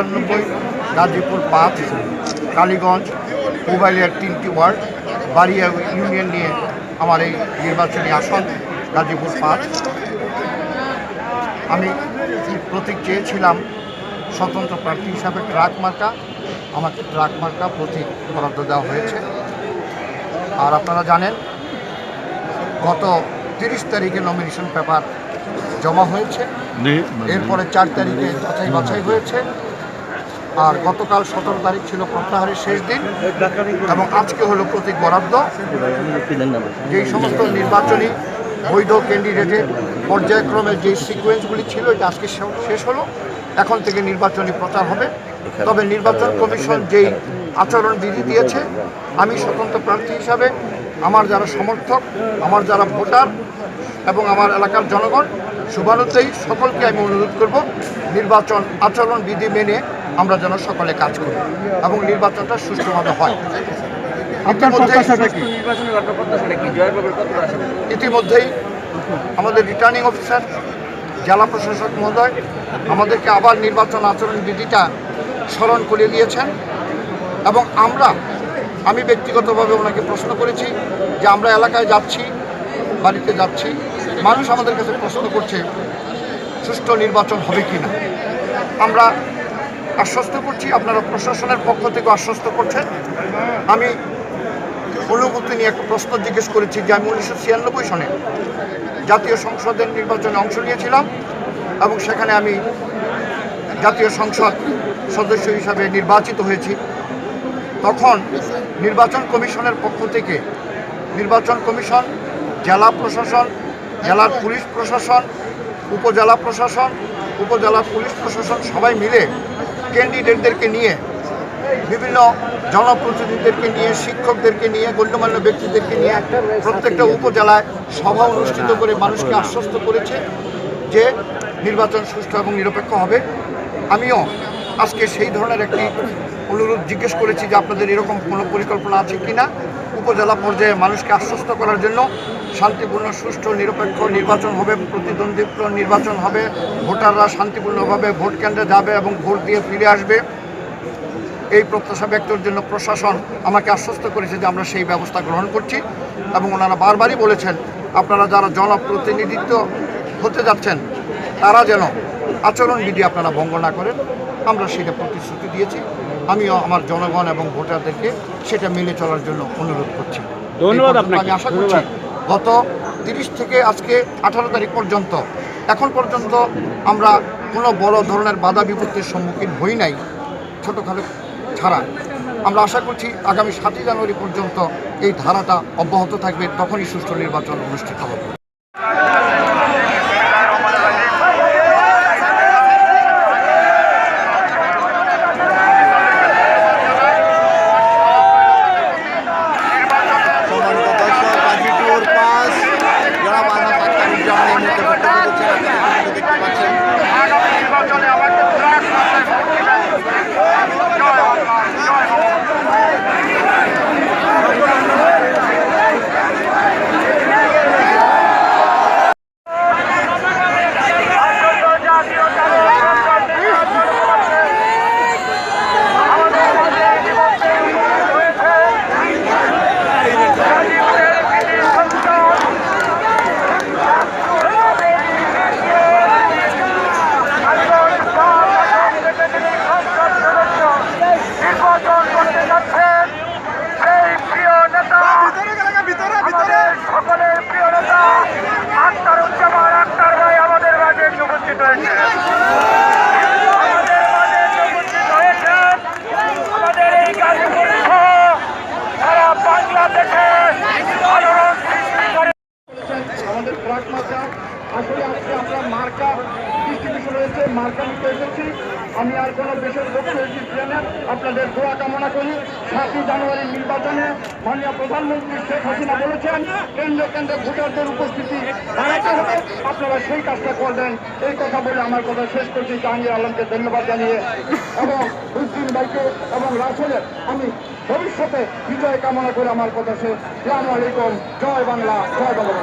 সাতানব্বই গাজীপুর পাঁচ কালীগঞ্জ মোবাইলের তিনটি ওয়ার্ড বাড়িয়া ইউনিয়ন নিয়ে আমার এই নির্বাচনী আসন গাজীপুর পাঁচ। আমি প্রতীক চেয়েছিলাম? স্বতন্ত্র প্রার্থী হিসাবে ট্রাক মার্কা আমাকে ট্রাক মার্কা প্রতীক বরাদ্দ দেওয়া হয়েছে। আর আপনারা জানেন গত তিরিশ তারিখে নমিনেশন পেপার জমা হয়েছে। এরপরে চার তারিখে যাচাই বাছাই হয়েছে। আর গতকাল সতেরো তারিখ ছিল প্রত্যাহারের শেষ দিন এবং আজকে হলো প্রতীক বরাদ্দ। যেই সমস্ত নির্বাচনী বৈধ ক্যান্ডিডেটের পর্যায়ক্রমে যে সিকোয়েন্সগুলি ছিল, এটা আজকে শেষ হলো। এখন থেকে নির্বাচনী প্রচার হবে। তবে নির্বাচন কমিশন যেই আচরণ বিধি দিয়েছে, আমি স্বতন্ত্র প্রার্থী হিসাবে আমার যারা সমর্থক, আমার যারা ভোটার এবং আমার এলাকার জনগণ শুভানুতেই সকলকে আমি অনুরোধ করব, নির্বাচন আচরণ বিধি মেনে আমরা যেন সকলে কাজ করি এবং নির্বাচনটা সুষ্ঠুভাবে হয়। ইতিমধ্যেই আমাদের রিটার্নিং অফিসার জেলা প্রশাসক মহোদয় আমাদেরকে আবার নির্বাচন আচরণ বিধিটা স্মরণ করে দিয়েছেন এবং আমরা আমি ব্যক্তিগতভাবে ওনাকে প্রশ্ন করেছি যে আমরা এলাকায় যাচ্ছি বাড়িতে যাচ্ছি মানুষ আমাদের কাছে প্রশ্ন করছে সুষ্ঠু নির্বাচন হবে কি না আমরা আশ্বস্ত করছি, আপনারা প্রশাসনের পক্ষ থেকে আশ্বস্ত করছেন। আমি অনুমতি নিয়ে একটা প্রশ্ন জিজ্ঞেস করেছি যে আমি উনিশশো ছিয়ানব্বই সনে জাতীয় সংসদের নির্বাচনে অংশ নিয়েছিলাম এবং সেখানে আমি জাতীয় সংসদ সদস্য হিসাবে নির্বাচিত হয়েছি। তখন নির্বাচন কমিশনের পক্ষ থেকে নির্বাচন কমিশন, জেলা প্রশাসন, জেলার পুলিশ প্রশাসন, উপজেলা প্রশাসন, উপজেলা পুলিশ প্রশাসন সবাই মিলে ক্যান্ডিডেটদেরকে নিয়ে, বিভিন্ন জনপ্রতিনিধিদেরকে নিয়ে, শিক্ষকদেরকে নিয়ে গণ্যমান্য ব্যক্তিদেরকে নিয়ে প্রত্যেকটা উপজেলায় সভা অনুষ্ঠিত করে মানুষকে আশ্বস্ত করেছে যে নির্বাচন সুষ্ঠু এবং নিরপেক্ষ হবে। আমিও আজকে সেই ধরনের একটি অনুরোধ জিজ্ঞেস করেছি যে আপনাদের এরকম কোনো পরিকল্পনা আছে কি না উপজেলা পর্যায়ে মানুষকে আশ্বস্ত করার জন্য শান্তিপূর্ণ সুষ্ঠু নিরপেক্ষ নির্বাচন হবে প্রতিদ্বন্দ্বীপূর্ণ নির্বাচন হবে ভোটাররা শান্তিপূর্ণভাবে ভোট কেন্দ্রে যাবে এবং ভোট দিয়ে ফিরে আসবে। এই প্রত্যাশা ব্যক্তের জন্য প্রশাসন আমাকে আশ্বস্ত করেছে যে আমরা সেই ব্যবস্থা গ্রহণ করছি এবং ওনারা বারবারই বলেছেন আপনারা যারা জনপ্রতিনিধিত্ব হতে যাচ্ছেন তারা যেন আচরণবিধি আপনারা ভঙ্গ না করেন। আমরা সেটা প্রতিশ্রুতি দিয়েছি। আমিও আমার জনগণ এবং ভোটারদেরকে সেটা মেনে চলার জন্য অনুরোধ করছি। ধন্যবাদ আপনাকে। আশা করছি গত তিরিশ থেকে আজকে আঠারো তারিখ পর্যন্ত। এখন পর্যন্ত আমরা কোনো বড় ধরনের বাধা বিপত্তির সম্মুখীন হই নাই, ছোটোখাটো ছাড়া। আমরা আশা করছি আগামী সাতই জানুয়ারি পর্যন্ত এই ধারাটা অব্যাহত থাকবে, তখনই সুষ্ঠু নির্বাচন অনুষ্ঠিত হবে সম্মানিত দর্শক গাজীপুর পাস যারা বাধা সাক্ষাৎ উদযাপনের মধ্যে বক্তব্য করছেন আপনারা দেখতে পাচ্ছেন নির্বাচন করতে যাচ্ছেন সেই প্রিয় নেতা আমাদের সকলের প্রিয় নেতা আক্তার উজ্জামান আক্তার ভাই আমাদের মাঝে এসে উপস্থিত হয়েছে আমাদের মাঝে এসে উপস্থিত হয়েছেন আমাদের এই গাজীপুর সহ সারা বাংলাদেশে আলোড়ন সৃষ্টি করে আমাদের ট্রাক মার্কা আসলে আজকে আমরা মার্কা ডিস্ট্রিবিউশন রয়েছে, মার্কা নিতে আমি আর কোনো বিশেষ আপনাদের দোয়া কামনা করি। সাতই জানুয়ারি নির্বাচনে মাননীয় প্রধানমন্ত্রী শেখ হাসিনা বলেছেন, কেন্দ্রে কেন্দ্রে ভোটারদের উপস্থিতি বাড়াতে হবে। আপনারা সেই কাজটা করবেন। এই কথা বলে আমার কথা শেষ করছি। জাহাঙ্গীর আলমকে ধন্যবাদ জানিয়ে এবং উদ্দিন ভাইকে এবং রাসেলের আমি ভবিষ্যতে বিজয় কামনা করে আমার কথা শেষ। আসসালামু আলাইকুম। জয় বাংলা। জয় বাংলা।